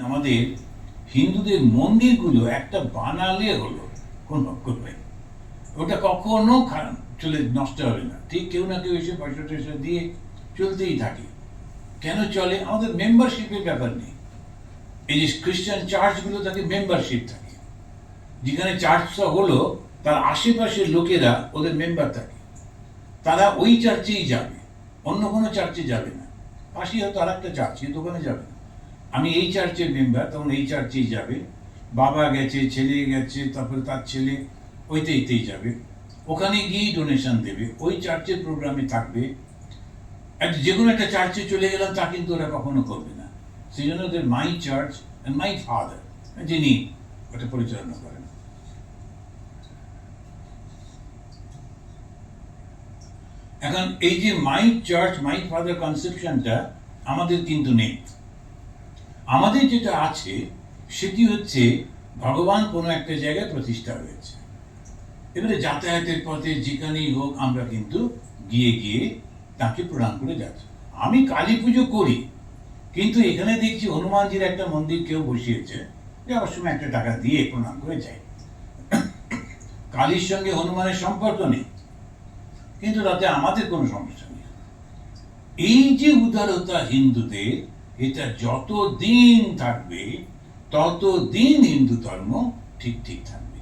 আমাদের হিন্দুদের মন্দিরগুলো একটা বানালে হলো। কোন করবে ওটা কখনো চলে, নষ্ট হবে না। ঠিক কেউ না কেউ এসে পয়সা টয়সা দিয়ে চলতেই থাকে। কেন চলে? আমাদের মেম্বারশিপের ব্যাপার নেই। এই যে খ্রিস্টান চার্চগুলো থাকে মেম্বারশিপ থাকে। যেখানে চার্চটা হলো, তার আশেপাশের লোকেরা ওদের মেম্বার থাকে। তারা ওই চার্চেই যাবে। অন্য কোনো চার্চে যাবে না। পাশেই হয়তো আর একটা চার্চ কিন্তু ওখানে যাবে না। আমি এই চার্চের মেম্বার তখন এই চার্চেই যাবে। বাবা গেছে, ছেলে গেছে, তারপরে তার ছেলে ওইতেইতেই যাবে। ওখানে গিয়েই ডোনেশন দেবে। ওই চার্চের প্রোগ্রামে থাকবে। যে কোনো একটা চার্চে চলে গেলাম, তা কিন্তু ওরা কখনো করবে না। সেই জন্য ওদের my church and my father যিনি ওটা পরিচালনা করেন। এখন এই যে মাই চার্চ মাই ফাদার কনসেপশনটা আমাদের কিন্তু নেই। আমাদের যেটা আছে, সেটি হচ্ছে ভগবান কোনো একটা জায়গায় প্রতিষ্ঠা হয়েছে। এবারে যাতায়াতের পথে যেখানেই হোক আমরা কিন্তু গিয়ে গিয়ে তাকে প্রণাম করে যাচ্ছি। আমি কালী পুজো করি, কিন্তু এখানে দেখছি হনুমানজির একটা মন্দির কেউ বসিয়েছে যাওয়ার সময় একটা টাকা দিয়ে প্রণাম করে যাই কালীর সঙ্গে হনুমানের সম্পর্ক নেই, কিন্তু তাতে আমাদের কোনো সমস্যা নেই। এই যে উদারতা হিন্দুদের এটা যত দিন থাকবে তত দিন হিন্দু ধর্ম ঠিক ঠিক থাকবে।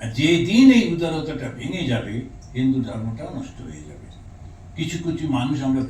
আর যে দিন এই উদারতাটা ভেঙে যাবে, হিন্দু ধর্মটাও নষ্ট হয়ে যাবে। কিছু কিছু মানুষ আমরা